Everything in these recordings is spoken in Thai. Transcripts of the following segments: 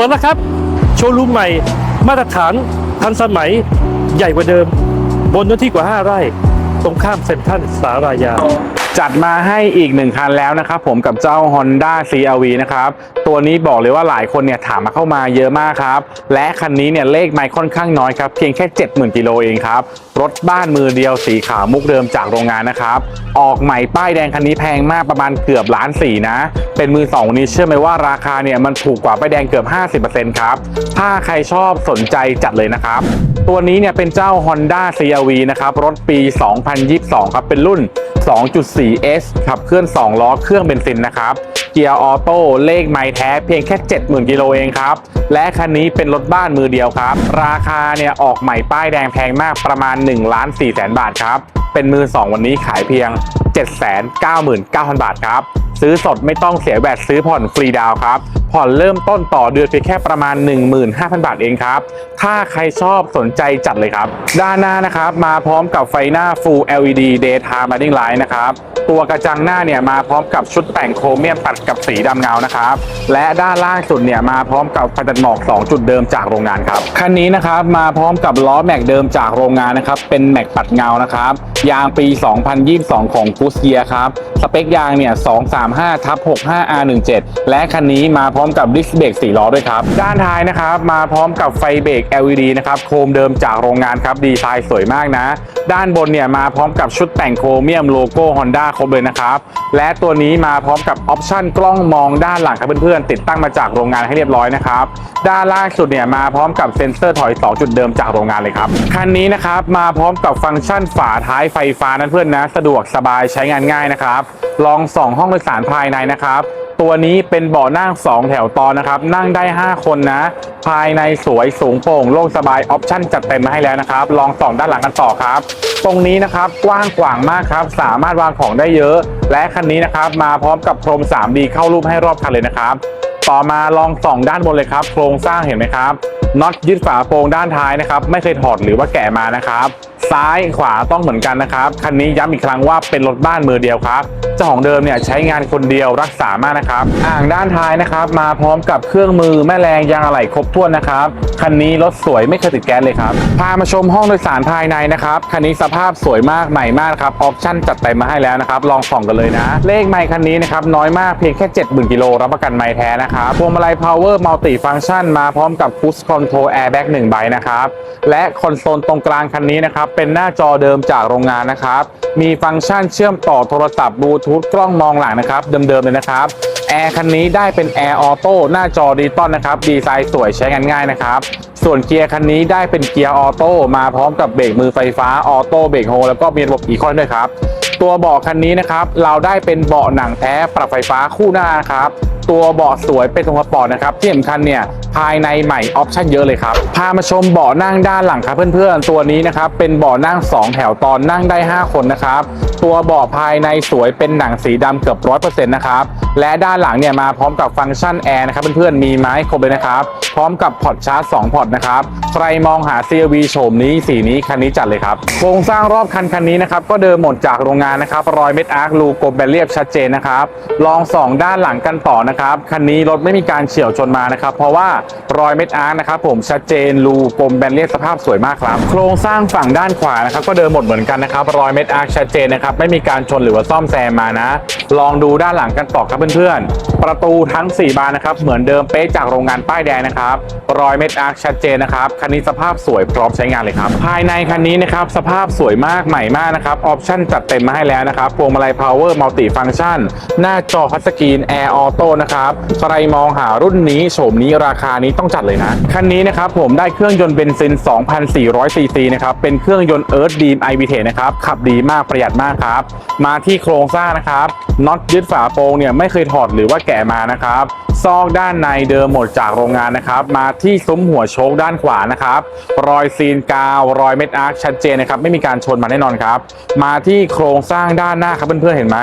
ปิดแล้วครับ โชว์รูมใหม่ มาตรฐานทันสมัยใหญ่กว่าเดิม บนเนื้อที่กว่า 5 ไร่ ตรงข้ามเซ็นทรัลสารายา จัดมาให้อีกหนึ่งคันแล้วนะครับผมกับเจ้า Honda CRV นะครับ ตัวนี้บอกเลยว่าหลายคนเนี่ยถามมาเข้ามาเยอะมากครับ และคันนี้เนี่ยเลขไมล์ค่อนข้างน้อยครับ เพียงแค่ 70,000กิโลเองครับ รถบ้านมือเดียวสีขาวมุกเดิมจากโรงงานนะครับ ออกใหม่ป้ายแดงคันนี้แพงมากประมาณเกือบล้านสี่นะ เป็นมือสองนี้เชื่อไหมว่าราคาเนี่ยมันถูกกว่าป้ายแดงเกือบ 50%ครับ ถ้าใครชอบสนใจจัดเลยนะครับ ตัวนี้เนี่ยเป็นเจ้า Honda CRV นะครับรถปี 2022 ครับเป็นรุ่น 2.4S ขับเคลื่อน 2 ล้อเครื่องเบนซินนะครับเกียร์ออโต้เลขไมล์แท้เพียงแค่ 70,000กิโลเองครับ และคันนี้เป็นรถบ้านมือเดียวครับ ราคาเนี่ยออกใหม่ป้ายแดงแพงมากประมาณ1ล้าน4แสนบาทครับ เป็นมือ 2 วันนี้ขายเพียง 799,000 บาทครับ ซื้อสดไม่ต้องเสียแบตซื้อผ่อนฟรีดาวครับ ผ่อนเริ่มต้นต่อเดือนเพียงแค่ประมาณ 15,000 บาทเองครับ ถ้าใครชอบสนใจจัดเลยครับ ด้านหน้านะครับมาพร้อมกับไฟหน้า Full LED Daytime Running Light นะครับตัวกระจังหน้าเนี่ยมาพร้อมกับชุดแต่งโครเมียมตัดกับสีดำเงานะครับ และด้านล่างสุดเนี่ยมาพร้อมกับไฟตัดหมอก 2 จุดเดิมจากโรงงานครับคันนี้นะครับมาพร้อมกับล้อแม็กเดิมจากโรงงานนะครับเป็นแม็กตัดเงานะครับยางปี 2022 ของ g o o d y e a r ครับสเปคยางเนี่ย235ทับ 65 R17 และคันนี้มาพร้อมร้อมกับดิสเบรก4ล้อด้วยครับ ด้านท้ายนะครับ มาพร้อมกับไฟเบรก LED นะครับ โครมเดิมจากโรงงานครับ ดีไซน์สวยมากนะ ด้านบนเนี่ยมาพร้อมกับชุดแต่งโครเมียมโลโก้ Honda ครบเลยนะครับ และตัวนี้มาพร้อมกับออปชั่นกล้องมองด้านหลังครับเพื่อนๆ ติดตั้งมาจากโรงงานให้เรียบร้อยนะครับ ด้านล่างสุดเนี่ยมาพร้อมกับเซ็นเซอร์ถอย2จุดเดิมจากโรงงานเลยครับ คันนี้นะครับมาพร้อมกับฟังก์ชันฝาท้ายไฟฟ้านะเพื่อนนะ สะดวกสบายใช้งานง่ายนะครับ ลองส่องห้องโดยสารภายในนะครับ ตัวนี้เป็นเบาะนั่ง 2 แถวตอนนะครับ นั่งได้ 5 คนนะ ภายในสวยสูงโปร่งโล่งสบายออปชั่นจัดเต็มมาให้แล้วนะครับ ลองส่องด้านหลังกันต่อครับ ตรงนี้นะครับกว้างขวางมากครับ สามารถวางของได้เยอะ และคันนี้นะครับ มาพร้อมกับพรม 3D เข้ารูปให้รอบคันเลยนะครับ ต่อมาลองส่องด้านบนเลยครับ โครงสร้างเห็นไหมครับน็อตยึดฝาโปรงด้านท้ายนะครับ ไม่เคยถอดหรือว่าแกะมานะครับ ซ้ายขวาต้องเหมือนกันนะครับ คันนี้ย้ำอีกครั้งว่าเป็นรถบ้านมือเดียวครับ เจ้าของเดิมเนี่ยใช้งานคนเดียวรักษามากนะครับ อ่างด้านท้ายนะครับ มาพร้อมกับเครื่องมือแม่แรงยางอะไหล่ครบถ้วนนะครับ คันนี้รถสวยไม่เคยติดแก๊สเลยครับ พามาชมห้องโดยสารภายในนะครับ คันนี้สภาพสวยมากใหม่มากครับ ออปชั่นจัดเต็มมาให้แล้วนะครับ ลองส่องกันเลยนะ เลขไมค์คันนี้นะครับน้อยมากเพียงแค่ 70,000กิโลรับประกันไมค์แท้นะครับพวงมาลัย power multi function มาพร้อมกับ cruise control airbag 1ใบนะครับ และคอนโซลตรงกลางคันนี้นะครับเป็นหน้าจอเดิมจากโรงงานนะครับ มีฟังก์ชันเชื่อมต่อโทรศัพท์บลูทูธกล้องมองหลังนะครับเดิมๆเลยนะครับแอร์คันนี้ได้เป็นแอร์ออโต้หน้าจอดิจิตอลนะครับ ดีไซน์สวยใช้งานง่ายนะครับ ส่วนเกียร์คันนี้ได้เป็นเกียร์ออโต้มาพร้อมกับเบรกมือไฟฟ้าออโต้เบรกโฮแล้วก็มีระบบอีคอนด้วยครับ ตัวเบาะคันนี้นะครับ เราได้เป็นเบาะหนังแท้ปรับไฟฟ้าคู่หน้าครับ ตัวเบาะสวยเป็นทรงสปอร์ตนะครับที่สำคัญเนี่ยภายในใหม่ออปชั่นเยอะเลยครับ พามาชมเบาะนั่งด้านหลังครับเพื่อนๆ ตัวนี้นะครับเป็นเบาะนั่ง 2 แถวตอนนั่งได้ 5 คนนะครับตัวเบาะภายในสวยเป็นหนังสีดำเกือบร้อยเปอร์เซ็นต์นะครับ และด้านหลังเนี่ยมาพร้อมกับฟังก์ชันแอร์นะครับเพื่อนๆมีไม้ครบเลยนะครับ พร้อมกับพอร์ตชาร์จ2พอร์ตนะครับ ใครมองหา CRV โฉมนี้สีนี้คันนี้จัดเลยครับ โครงสร้างรอบคันคันนี้นะครับก็เดิมหมดจากโรงงานนะครับรอยเม็ดอาร์ครูกลมแบนเรียบชัดเจนนะครับ ลองส่องด้านหลังกันต่อนะครับคันนี้รถไม่มีการเฉี่ยวชนมานะครับ เพราะว่ารอยเม็ดอาร์คนะครับผมชัดเจนรูกลมแบนเรียบสภาพสวยมากครับ โครงสร้างฝั่งด้านขวานะครับก็เดิมหมดเหมือนกันนะครับรอยเม็ดอาร์คชัดเจนนะครับไม่มีการชนหรือว่าซ่อมแซมมานะ ลองดูด้านหลังกันต่อครับเพื่อนๆ ประตูทั้ง 4 บานนะครับเหมือนเดิมเป๊ะจากโรงงานป้ายแดงนะครับรอยเม็ดอาร์คชัดเจนนะครับคันนี้สภาพสวยพร้อมใช้งานเลยครับภายในคันนี้นะครับสภาพสวยมากใหม่มากนะครับออปชั่นจัดเต็มมาให้แล้วนะครับพวงมาลัย power multi function หน้าจอทัสกรีน air auto นะครับใครมองหารุ่นนี้โฉมนี้ราคานี้ต้องจัดเลยนะคันนี้นะครับผมได้เครื่องยนต์เบนซิน 2,400ซีซีนะครับเป็นเครื่องยนต์ Earth Beam i v t นะครับขับดีมากประหยัดมากครับ มาที่โครงสร้างนะครับน็อตยึดฝาโปรงเนี่ยไม่เคยถอดหรือว่าแกะมานะครับซอกด้านในเดิมหมดจากโรงงานนะครับ มาที่ซุ้มหัวโชคด้านขวานะครับ รอยซีนกาว รอยเม็ดอาร์คชัดเจนนะครับ ไม่มีการชนมาแน่นอนครับ มาที่โครงสร้างด้านหน้าครับเพื่อนๆเห็นไหม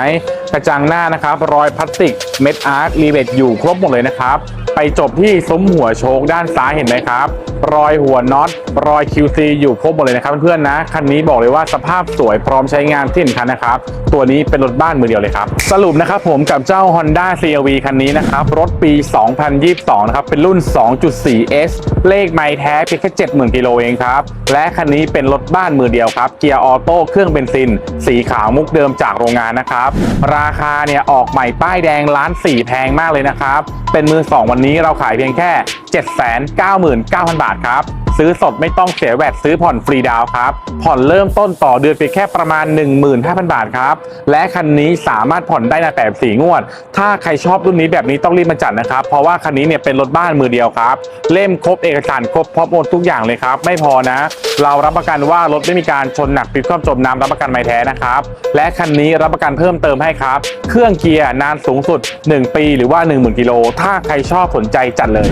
กระจังหน้านะครับ รอยพลาสติกเม็ดอาร์ครีเวทอยู่ครบหมดเลยนะครับ ไปจบที่ซุ้มหัวโชคด้านซ้ายเห็นไหมครับ รอยหัวน็อตรอย QC อยู่ครบหมดเลยนะครับเพื่อนๆนะคันนี้บอกเลยว่าสภาพสวยพร้อมใช้งานที่สำคัญนะครับ ตัวนี้เป็นรถบ้านมือเดียวเลยครับ สรุปนะครับผมกับเจ้า Honda CRV คันนี้นะครับ รถปี 2022 นะครับ เป็นรุ่น 2.4S เลขไมล์แท้เพียงแค่ 70,000 กิโลเองครับ และคันนี้เป็นรถบ้านมือเดียวครับเกียร์ออโต้เครื่องเบนซิน สีขาวมุกเดิมจากโรงงานนะครับ ราคาเนี่ยออกใหม่ป้ายแดงล้านสี่แพงมากเลยนะครับเป็นมือ 2 วันนี้ี้เราขายเพียงแค่ 799,000 บาทครับ ซื้อสดไม่ต้องเสียแวดซื้อผ่อนฟรีดาวครับ ผ่อนเริ่มต้นต่อเดือนเพียงแค่ประมาณ 15,000 บาทครับ และคันนี้สามารถผ่อนได้ในแต่สีงวด ถ้าใครชอบรุ่นนี้แบบนี้ต้องรีบมาจัดนะครับ เพราะว่าคันนี้เนี่ยเป็นรถบ้านมือเดียวครับ เล่มครบเอกสารครบพร้อมโอนทุกอย่างเลยครับ ไม่พอนะ เรารับประกันว่ารถไม่มีการชนหนักพลิกคว่ำจมน้ำรับประกันไม่แท้นะครับ และคันนี้รับประกันเพิ่มเติมให้ครับ เครื่องเกียร์นานสูงสุด 1 ปีหรือว่า 10,000กิโลถ้าใครชอบสนใจจัดเลย